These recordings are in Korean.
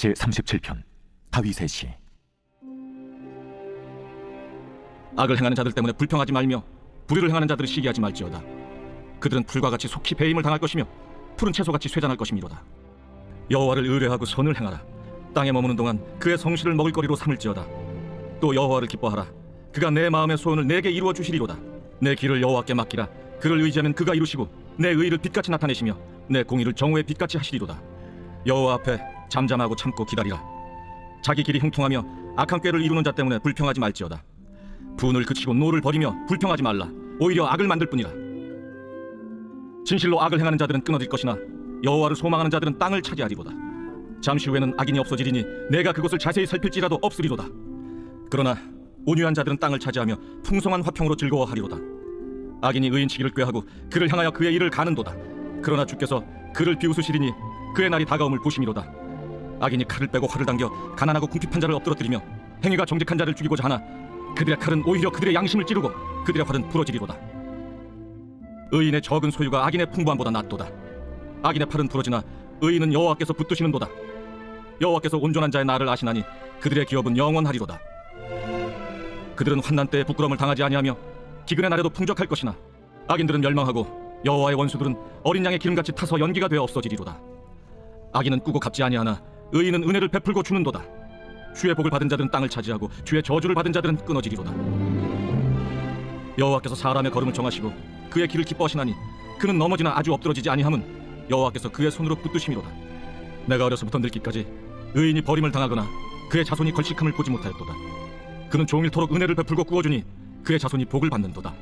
제 37편 다윗의 시 악을 행하는 자들 때문에 불평하지 말며 불의를 행하는 자들을 시기하지 말지어다. 그들은 풀과 같이 속히 배임을 당할 것이며 푸른 채소같이 쇠잔할 것이미로다. 여호와를 의뢰하고 선을 행하라. 땅에 머무는 동안 그의 성실을 먹을 거리로 삼을지어다. 또 여호와를 기뻐하라. 그가 내 마음의 소원을 내게 이루어 주시리로다. 내 길을 여호와께 맡기라. 그를 의지하면 그가 이루시고 내 의를 빛같이 나타내시며 내 공의를 정오의 빛같이 하시리로다. 여호와 앞에 잠잠하고 참고 기다리라. 자기 길이 형통하며 악한 꾀를 이루는 자 때문에 불평하지 말지어다. 분을 그치고 노를 버리며 불평하지 말라. 오히려 악을 만들 뿐이라. 진실로 악을 행하는 자들은 끊어질 것이나 여호와를 소망하는 자들은 땅을 차지하리로다. 잠시 후에는 악인이 없어지리니 내가 그곳을 자세히 살필지라도 없으리로다. 그러나 온유한 자들은 땅을 차지하며 풍성한 화평으로 즐거워하리로다. 악인이 의인치기를 꾀하고 그를 향하여 그의 일을 가는도다. 그러나 주께서 그를 비웃으시리니 그의 날이 다가옴을 보심이로다. 악인이 칼을 빼고 활을 당겨 가난하고 궁핍한 자를 엎드러뜨리며 행위가 정직한 자를 죽이고자 하나 그들의 칼은 오히려 그들의 양심을 찌르고 그들의 활은 부러지리로다. 의인의 적은 소유가 악인의 풍부함보다 낫도다. 악인의 팔은 부러지나 의인은 여호와께서 붙드시는도다. 여호와께서 온전한 자의 날을 아시나니 그들의 기업은 영원하리로다. 그들은 환난 때에 부끄러움을 당하지 아니하며 기근의 날에도 풍족할 것이나 악인들은 멸망하고 여호와의 원수들은 어린 양의 기름같이 타서 연기가 되어 없어지리로다. 악인은 꾸고 갚지 아니하나 의인은 은혜를 베풀고 주는도다. 주의 복을 받은 자들은 땅을 차지하고 주의 저주를 받은 자들은 끊어지리로다. 여호와께서 사람의 걸음을 정하시고 그의 길을 기뻐하시나니 그는 넘어지나 아주 엎드러지지 아니함은 여호와께서 그의 손으로 붙드심이로다. 내가 어려서부터 늙기까지 의인이 버림을 당하거나 그의 자손이 걸식함을 보지 못하였도다. 그는 종일토록 은혜를 베풀고 구워주니 그의 자손이 복을 받는도다.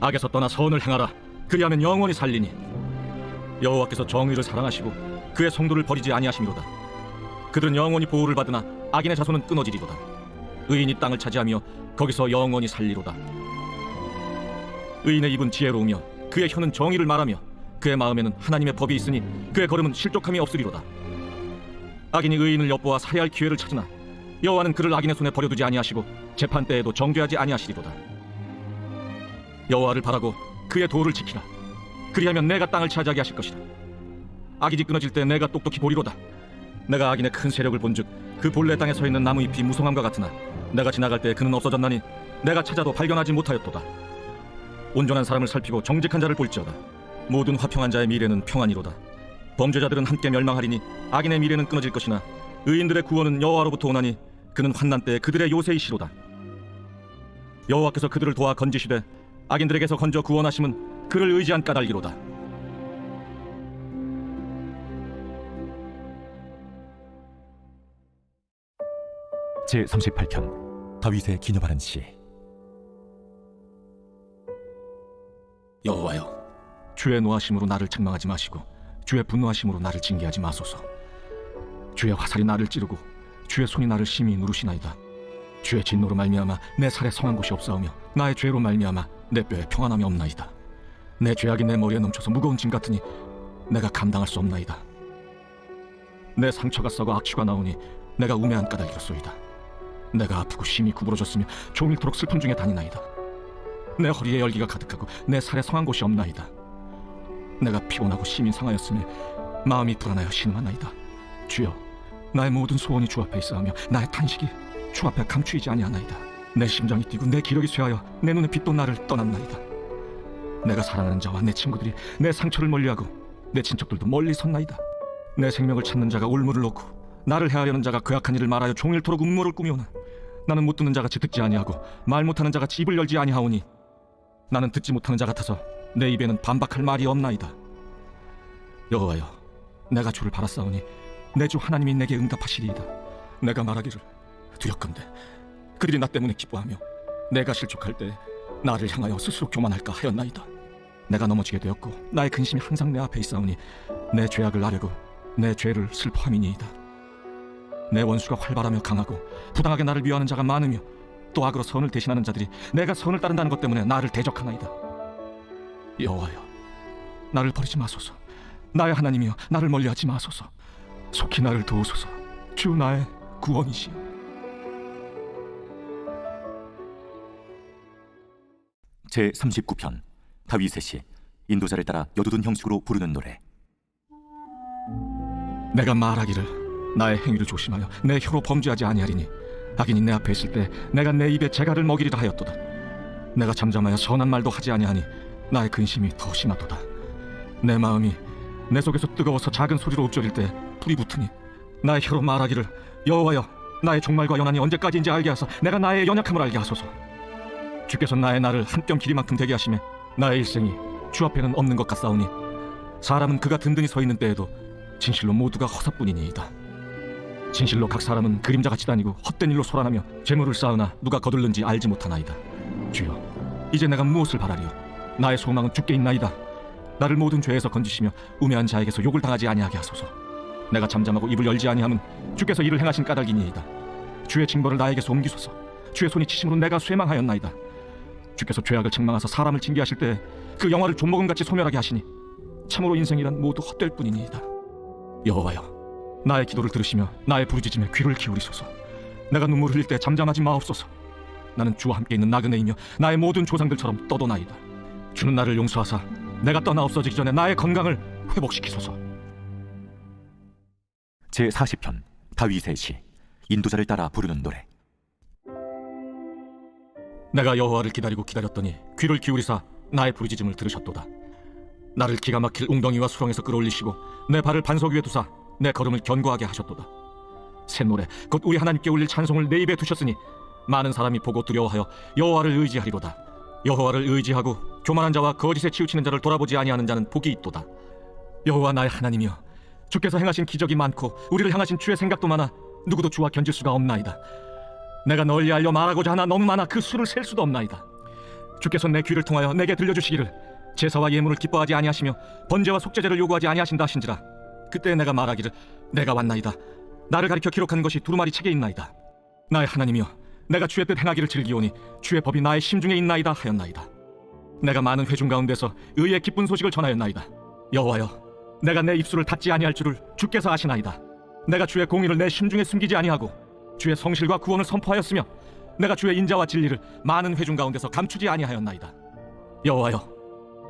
악에서 떠나 선을 행하라. 그리하면 영원히 살리니 여호와께서 정의를 사랑하시고 그의 성도를 버리지 아니하심이로다. 그들은 영원히 보호를 받으나 악인의 자손은 끊어지리로다. 의인이 땅을 차지하며 거기서 영원히 살리로다. 의인의 입은 지혜로우며 그의 혀는 정의를 말하며 그의 마음에는 하나님의 법이 있으니 그의 걸음은 실족함이 없으리로다. 악인이 의인을 엿보아 살해할 기회를 찾으나 여호와는 그를 악인의 손에 버려두지 아니하시고 재판 때에도 정죄하지 아니하시리로다. 여호와를 바라고 그의 도를 지키라. 그리하면 내가 땅을 차지하게 하실 것이다. 악이지 끊어질 때 내가 똑똑히 보리로다. 내가 악인의 큰 세력을 본즉 그 본래 땅에 서 있는 나무 잎이 무성함과 같으나 내가 지나갈 때 그는 없어졌나니 내가 찾아도 발견하지 못하였도다. 온전한 사람을 살피고 정직한 자를 볼지어다. 모든 화평한 자의 미래는 평안이로다. 범죄자들은 함께 멸망하리니 악인의 미래는 끊어질 것이나 의인들의 구원은 여호와로부터 오나니 그는 환난 때에 그들의 요새이시로다. 여호와께서 그들을 도와 건지시되 악인들에게서 건져 구원하심은 그를 의지한 까닭이로다. 제 38편 다윗의 기념하는 시. 여호와여 주의 노하심으로 나를 책망하지 마시고 주의 분노하심으로 나를 징계하지 마소서. 주의 화살이 나를 찌르고 주의 손이 나를 심히 누르시나이다. 주의 진노로 말미암아 내 살에 성한 곳이 없사오며 나의 죄로 말미암아 내 뼈에 평안함이 없나이다. 내 죄악이 내 머리에 넘쳐서 무거운 짐 같으니 내가 감당할 수 없나이다. 내 상처가 썩어 악취가 나오니 내가 우매한 까닭이로소이다 내가 아프고 심히 구부러졌으며 종일토록 슬픔 중에 다니나이다 내 허리에 열기가 가득하고 내 살에 성한 곳이 없나이다. 내가 피곤하고 심히 상하였으니 마음이 불안하여 신음하나이다. 주여, 나의 모든 소원이 주 앞에 있어하며 나의 탄식이 주 앞에 감추이지 아니하나이다. 내 심장이 뛰고 내 기력이 쇠하여 내 눈의 빛도 나를 떠났나이다. 내가 사랑하는 자와 내 친구들이 내 상처를 멀리하고 내 친척들도 멀리 섰나이다. 내 생명을 찾는 자가 울물을 놓고 나를 해하려는 자가 그 악한 일을 말하여 종일토록 음모를 꾸미오나 나는 못 듣는 자같이 듣지 아니하고 말 못하는 자같이 입을 열지 아니하오니 나는 듣지 못하는 자 같아서 내 입에는 반박할 말이 없나이다. 여호와여, 내가 주를 바랐사오니 내 주 하나님이 내게 응답하시리이다. 내가 말하기를 두렵건대 그들이 나 때문에 기뻐하며 내가 실족할 때 나를 향하여 스스로 교만할까 하였나이다. 내가 넘어지게 되었고 나의 근심이 항상 내 앞에 있사오니 내 죄악을 아려고 내 죄를 슬퍼함이니이다. 내 원수가 활발하며 강하고 부당하게 나를 미워하는 자가 많으며 또 악으로 선을 대신하는 자들이 내가 선을 따른다는 것 때문에 나를 대적하나이다. 여호와여, 나를 버리지 마소서. 나의 하나님이여, 나를 멀리하지 마소서. 속히 나를 도우소서. 주 나의 구원이시여. 제 39편 다윗의 시 인도자를 따라 여두둔 형식으로 부르는 노래 내가 말하기를 나의 행위를 조심하여 내 혀로 범죄하지 아니하리니 악인이 내 앞에 있을 때 내가 내 입에 재갈을 먹이리라 하였도다. 내가 잠잠하여 선한 말도 하지 아니하니 나의 근심이 더 심하도다. 내 마음이 내 속에서 뜨거워서 작은 소리로 읊조릴 때 불이 붙으니 나의 혀로 말하기를 여호와여 나의 종말과 연한이 언제까지인지 알게 하사 내가 나의 연약함을 알게 하소서. 주께서 나의 날을 한뼘 길이만큼 되게 하심에 나의 일생이 주 앞에는 없는 것 같사오니 사람은 그가 든든히 서 있는 때에도 진실로 모두가 허사뿐이니이다 진실로 각 사람은 그림자같이 다니고 헛된 일로 소란하며 재물을 쌓으나 누가 거둘는지 알지 못하나이다. 주여 이제 내가 무엇을 바라리요 나의 소망은 주께 있나이다. 나를 모든 죄에서 건지시며 우매한 자에게서 욕을 당하지 아니하게 하소서. 내가 잠잠하고 입을 열지 아니함은 주께서 이를 행하신 까닭이니이다. 주의 징벌을 나에게서 옮기소서. 주의 손이 치심으로 내가 쇠망하였나이다. 주께서 죄악을 책망하사 사람을 징계하실 때 그 영화를 존먹음같이 소멸하게 하시니 참으로 인생이란 모두 헛될 뿐이니이다. 여호와여 나의 기도를 들으시며 나의 부르짖음에 귀를 기울이소서. 내가 눈물 흘릴 때 잠잠하지 마옵소서. 나는 주와 함께 있는 나그네이며 나의 모든 조상들처럼 떠도나이다. 주는 나를 용서하사 내가 떠나 없어지기 전에 나의 건강을 회복시키소서. 제 40편 다윗의 시 인도자를 따라 부르는 노래. 내가 여호와를 기다리고 기다렸더니 귀를 기울이사 나의 부르짖음을 들으셨도다. 나를 기가 막힐 웅덩이와 수렁에서 끌어올리시고 내 발을 반석 위에 두사 내 걸음을 견고하게 하셨도다. 새 노래 곧 우리 하나님께 올릴 찬송을 내 입에 두셨으니 많은 사람이 보고 두려워하여 여호와를 의지하리로다. 여호와를 의지하고 교만한 자와 거짓에 치우치는 자를 돌아보지 아니하는 자는 복이 있도다. 여호와 나의 하나님이여 주께서 행하신 기적이 많고 우리를 향하신 주의 생각도 많아 누구도 주와 견질 수가 없나이다. 내가 널리 알려 말하고자 하나 너무 많아 그 수를 셀 수도 없나이다. 주께서 내 귀를 통하여 내게 들려주시기를 제사와 예물을 기뻐하지 아니하시며 번제와 속죄제를 요구하지 아니하신다 하신지라 그때 내가 말하기를 내가 왔나이다. 나를 가리켜 기록한 것이 두루마리 책에 있나이다. 나의 하나님이여 내가 주의 뜻 행하기를 즐기오니 주의 법이 나의 심중에 있나이다 하였나이다. 내가 많은 회중 가운데서 의의 기쁜 소식을 전하였나이다. 여호와여 내가 내 입술을 닫지 아니할 줄을 주께서 아시나이다. 내가 주의 공의를 내 심중에 숨기지 아니하고 주의 성실과 구원을 선포하였으며 내가 주의 인자와 진리를 많은 회중 가운데서 감추지 아니하였나이다. 여호와여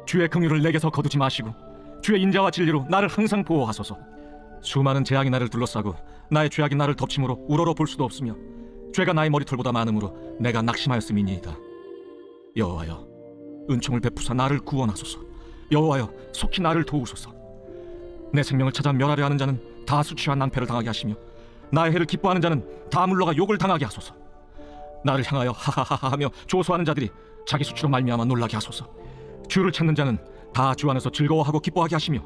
주의 긍휼을 내게서 거두지 마시고 주의 인자와 진리로 나를 항상 보호하소서. 수많은 재앙이 나를 둘러싸고 나의 죄악이 나를 덮침으로 우러러 볼 수도 없으며 죄가 나의 머리털보다 많음으로 내가 낙심하였음이니이다. 여호와여 은총을 베푸사 나를 구원하소서. 여호와여 속히 나를 도우소서. 내 생명을 찾아 멸하려 하는 자는 다 수치와 난패를 당하게 하시며 나의 해를 기뻐하는 자는 다 물러가 욕을 당하게 하소서. 나를 향하여 하하하하하며 조소하는 자들이 자기 수치로 말미암아 놀라게 하소서. 주를 찾는 자는 다 주 안에서 즐거워하고 기뻐하게 하시며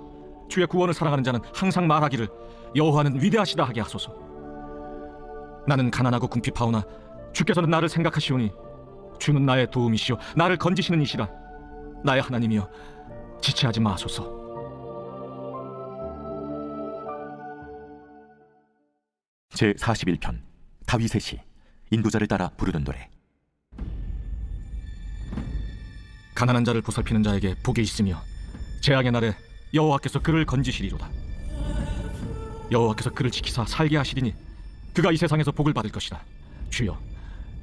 주의 구원을 사랑하는 자는 항상 말하기를 여호와는 위대하시다 하게 하소서. 나는 가난하고 궁핍하오나 주께서는 나를 생각하시오니 주는 나의 도움이시오 나를 건지시는 이시라 나의 하나님이여 지체하지 마소서. 제 41편 다윗의 시 인도자를 따라 부르는 노래 가난한 자를 보살피는 자에게 복이 있으며 재앙의 날에 여호와께서 그를 건지시리로다. 여호와께서 그를 지키사 살게 하시리니 그가 이 세상에서 복을 받을 것이다. 주여,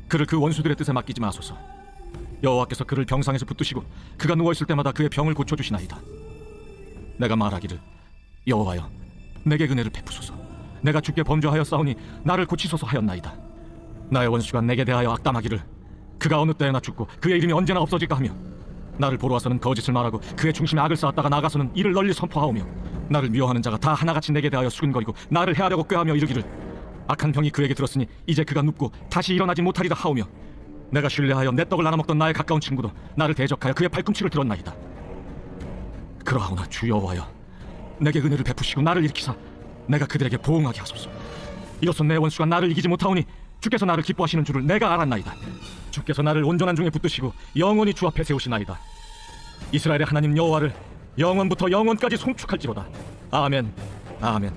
그를 그 원수들의 뜻에 맡기지 마소서. 여호와께서 그를 병상에서 붙드시고 그가 누워 있을 때마다 그의 병을 고쳐 주시나이다. 내가 말하기를 여호와여, 내게 은혜를 베푸소서. 내가 주께 범죄하여 싸우니 나를 고치소서 하였나이다. 나의 원수가 내게 대하여 악담하기를 그가 어느 때나 죽고 그의 이름이 언제나 없어질까 하며 나를 보러 와서는 거짓을 말하고 그의 중심에 악을 쌓았다가 나가서는 이를 널리 선포하오며 나를 미워하는 자가 다 하나같이 내게 대하여 수근거리고 나를 해하려고 꾀하며 이르기를 악한 병이 그에게 들었으니 이제 그가 눕고 다시 일어나지 못하리라 하오며 내가 신뢰하여 내 떡을 나눠 먹던 나의 가까운 친구도 나를 대적하여 그의 팔꿈치를 들었나이다 그러하오나 주 여호와여 내게 은혜를 베푸시고 나를 일으키사 내가 그들에게 보응하게 하소서 이로써 내 원수가 나를 이기지 못하오니 주께서 나를 기뻐하시는 줄을 내가 알았나이다. 주께서 나를 온전한 중에 붙드시고 영원히 주 앞에 세우시나이다. 이스라엘의 하나님 여호와를 영원부터 영원까지 송축할지로다. 아멘. 아멘.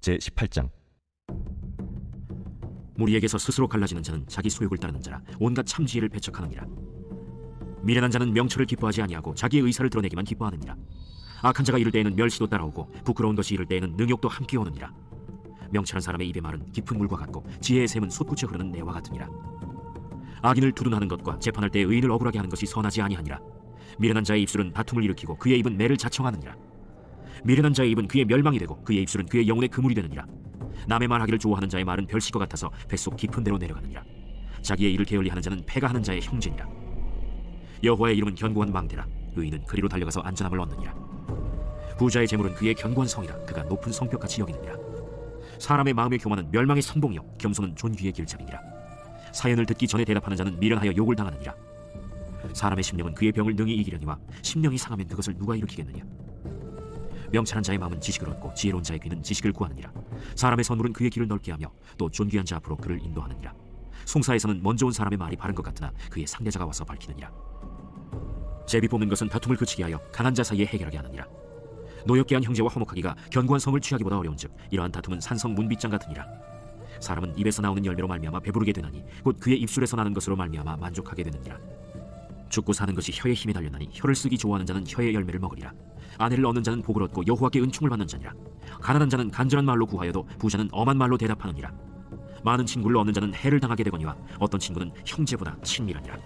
제 18장 무리에게서 스스로 갈라지는 자는 자기 소욕을 따르는 자라 온갖 참지혜를 배척하느니라 미련한 자는 명철을 기뻐하지 아니하고 자기의 의사를 드러내기만 기뻐하느니라 악한 자가 이를 때에는 멸시도 따라오고 부끄러운 것이 이를 때에는 능욕도 함께 오느니라 명철한 사람의 입의 말은 깊은 물과 같고 지혜의 샘은 솟구쳐 흐르는 내와 같으니라. 악인을 두둔하는 것과 재판할 때 의인을 억울하게 하는 것이 선하지 아니하니라. 미련한 자의 입술은 다툼을 일으키고 그의 입은 매를 자청하느니라. 미련한 자의 입은 그의 멸망이 되고 그의 입술은 그의 영혼의 그물이 되느니라. 남의 말하기를 좋아하는 자의 말은 별식과 같아서 뱃속 깊은 데로 내려가느니라. 자기의 일을 게을리하는 자는 패가 하는 자의 형제니라. 여호와의 이름은 견고한 망대라. 의인은 그리로 달려가서 안전함을 얻느니라. 부자의 재물은 그의 견고한 성이라. 그가 높은 성벽같이 여기느니라 사람의 마음의 교만은 멸망의 선봉이요 겸손은 존귀의 길잡이니라. 사연을 듣기 전에 대답하는 자는 미련하여 욕을 당하느니라. 사람의 심령은 그의 병을 능히 이기려니와 심령이 상하면 그것을 누가 일으키겠느냐? 명철한 자의 마음은 지식을 얻고 지혜로운 자의 귀는 지식을 구하느니라. 사람의 선물은 그의 길을 넓게 하며 또 존귀한 자 앞으로 그를 인도하느니라. 송사에서는 먼저 온 사람의 말이 바른 것 같으나 그의 상대자가 와서 밝히느니라. 제비 뽑는 것은 다툼을 그치게 하여 강한 자 사이에 해결하게 하느니라 노엽게 한 형제와 화목하기가 견고한 성을 취하기보다 어려운즉 이러한 다툼은 산성 문빗장 같으니라. 사람은 입에서 나오는 열매로 말미암아 배부르게 되나니 곧 그의 입술에서 나는 것으로 말미암아 만족하게 되느니라. 죽고 사는 것이 혀의 힘에 달렸나니 혀를 쓰기 좋아하는 자는 혀의 열매를 먹으리라. 아내를 얻는 자는 복을 얻고 여호와께 은총을 받는 자니라. 가난한 자는 간절한 말로 구하여도 부자는 엄한 말로 대답하느니라. 많은 친구를 얻는 자는 해를 당하게 되거니와 어떤 친구는 형제보다 친밀하니라